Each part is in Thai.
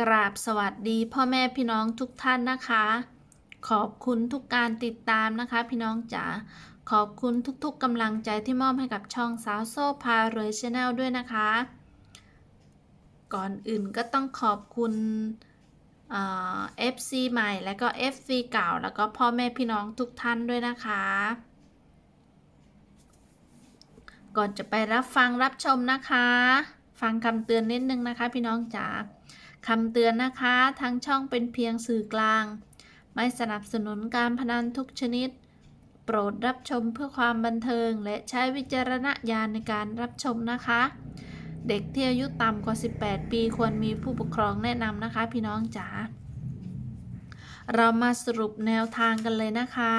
กราบสวัสดีพ่อแม่พี่น้องทุกท่านนะคะ ขอบคุณทุกการติดตามนะคะ พี่น้องจ๋าขอบคุณทุกๆกำลังใจที่มอบให้กับช่องสาวโซ่พารวยชแนลด้วยนะคะ ก่อนอื่นก็ต้องขอบคุณเอ่อ FC ใหม่แล้วก็ FC เก่าแล้วก็พ่อแม่พี่น้องทุกท่านด้วยนะคะ ก่อนจะไปรับฟังรับชมนะคะ ฟังคำเตือนนิดนึงนะคะพี่น้องจ๋า คำเตือนนะคะทั้งช่องเป็นเพียงสื่อกลาง ไม่สนับสนุนการพนันทุกชนิด โปรดรับชมเพื่อความบันเทิง และใช้วิจารณญาณในการรับชมนะคะ เด็กที่อายุต่ำกว่า 18 ปีควรมีผู้ปกครองแนะนำนะคะพี่น้องจ๋าเรามาสรุปแนวทางกันเลยนะคะ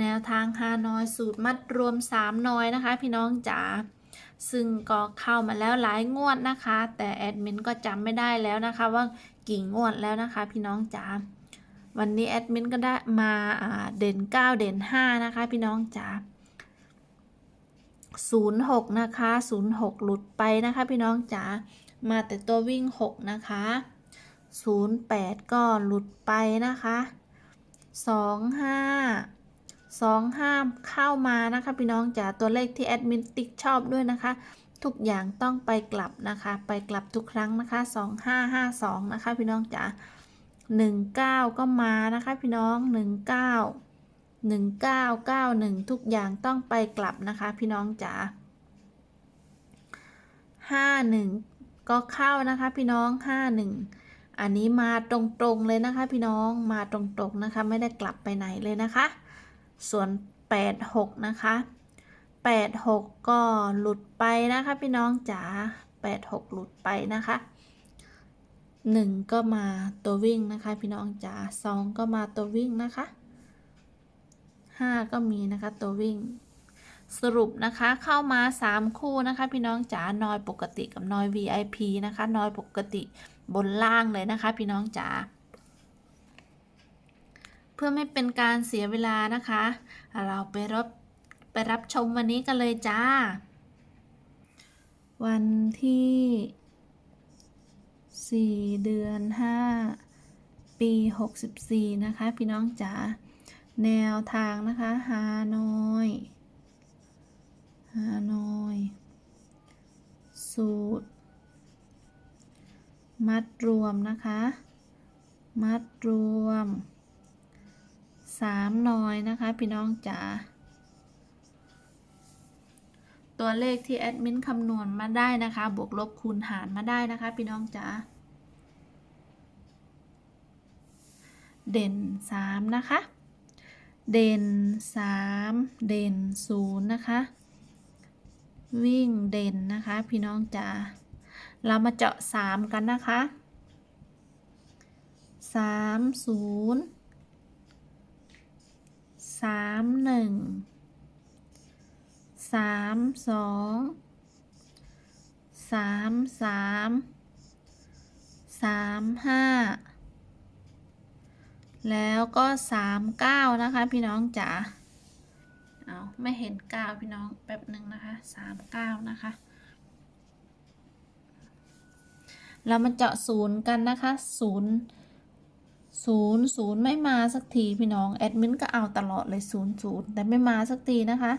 แนวทางฮานอยสูตรมัดรวม 3นอยนะคะ พี่น้องจ๋า ซึ่งก็เข้ามาแล้วหลายงวดนะคะ แต่แอดมินก็จำไม่ได้แล้วนะคะ ว่ากี่งวดแล้วนะคะ พี่น้องจ๋าวันนี้แอดมินก็ได้มาอ่าเด่น 9 เด่น 5 นะคะ พี่น้องจ๋า06 นะคะ 06 หลุดไปนะคะ พี่น้องจ๋ามาแต่ตัววิ่ง 6 นะคะ 08 ก็หลุดไปนะคะ 25 สองห้ามเข้ามานะคะพี่น้องจ๋าตัวเลขที่แอดมินติ๊กชอบด้วยนะคะ ทุกอย่างต้องไปกลับนะคะ ไปกลับทุกครั้งนะคะสองห้าห้าสองนะคะพี่น้องจ๋าหนึ่งเก้าก็มานะคะพี่น้องหนึ่งเก้าหนึ่งเก้าเก้าหนึ่งทุกอย่างต้องไปกลับนะคะพี่น้องจ๋าห้าหนึ่งก็เข้านะคะพี่น้องห้าหนึ่งอันนี้มาตรงๆเลยนะคะพี่น้องมาตรงๆนะคะ ไม่ได้กลับไปไหนเลยนะคะ ส่วน 86 นะคะ 86 ก็หลุดไปนะคะพี่น้องจ๋า86 หลุดไปนะคะ 1 ก็มาตัววิ่งนะคะพี่น้องจ๋า2 ก็มาตัววิ่งนะคะ 5 ก็มีนะคะตัววิ่ง สรุปนะคะเข้ามา 3 คู่นะคะ พี่น้องจ๋านอยปกติกับนอย VIP นะคะนอยปกติบนล่างเลยนะคะ พี่น้องจ๋า เพื่อไม่เป็นการเสียเวลานะคะ เราไปรับไปรับชมวันนี้กันเลยจ้า วันที่ 4 เดือน 5 ปี 64 นะคะ พี่น้องจ๋าแนวทางนะคะฮานอยฮานอย สูตร มัดรวมนะคะ มัดรวม สามนอยนะคะ พี่น้องจ๋าตัวเลขที่แอดมินคำนวณมาได้นะคะ บวกลบคูณหารมาได้นะคะ พี่น้องจ๋าเด่นสามนะคะ เด่นสามเด่นศูนย์นะคะ วิ่งเด่นนะคะ พี่น้องจ๋าเรามาเจาะสามกันนะคะสามศูนย์ สามหนึ่งสามสองสามสามสามห้าแล้วก็สามเก้านะคะพี่น้องจ๋าเอาไม่เห็นเก้าพี่น้องแป๊บหนึ่งนะคะสามเก้านะคะ เรามาเจาะศูนย์กันนะคะศูนย์ ศูนย์ศูนย์ไม่มาสักทีพี่น้องแอดมินก็เอาตลอดเลยศูนย์ศูนย์แต่ไม่มาสักทีนะคะ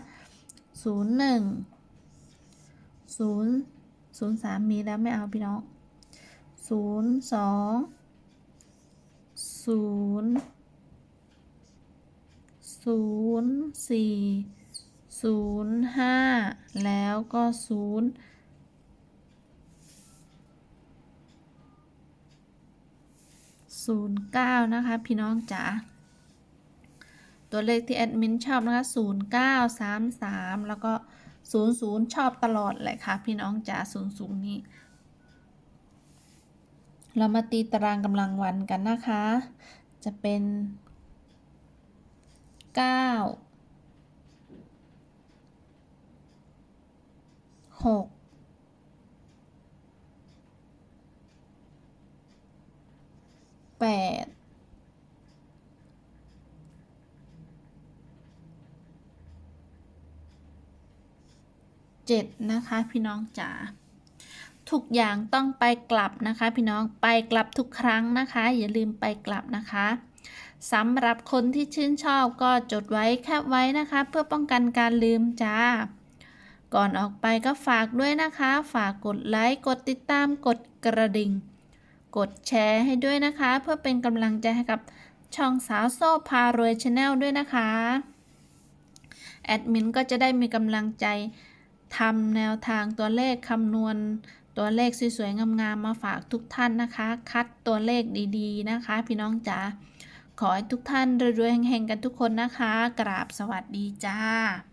ศูนย์หนึ่งศูนย์ศูนย์สามมีแล้วไม่เอาพี่น้องศูนย์สองศูนย์ศูนย์สี่ศูนย์ห้าแล้วก็ศูนย์ 09 นะคะ พี่น้องจ๋าตัวเลขที่แอดมินชอบนะคะ09 33 แล้วก็ 00 ชอบตลอดเลยค่ะ พี่น้องจ๋า00 นี้ เรามาตีตารางกำลังวันกันนะคะ จะเป็น 9 6 แปดเจ็ดนะคะพี่น้องจ๋าทุกอย่างต้องไปกลับนะคะ พี่น้องไปกลับทุกครั้งนะคะ อย่าลืมไปกลับนะคะสำหรับคนที่ชื่นชอบก็จดไว้แคปไว้นะคะ เพื่อป้องกันการลืมจ้า ก่อนออกไปก็ฝากด้วยนะคะ ฝากกดไลค์กดติดตามกดกระดิ่ง กดแชร์ให้ด้วยนะคะ เพื่อเป็นกำลังใจให้กับช่องสาวโซ่พารวยชาแนลด้วยนะคะ แอดมินก็จะได้มีกำลังใจทำแนวทางตัวเลขคำนวณ ตัวเลขสวยๆงามๆมาฝากทุกท่านนะคะ คัดตัวเลขดีๆนะคะ พี่น้องจ๋าขอให้ทุกท่านรวยๆเฮงๆกันทุกคนนะคะ กราบสวัสดีจ้า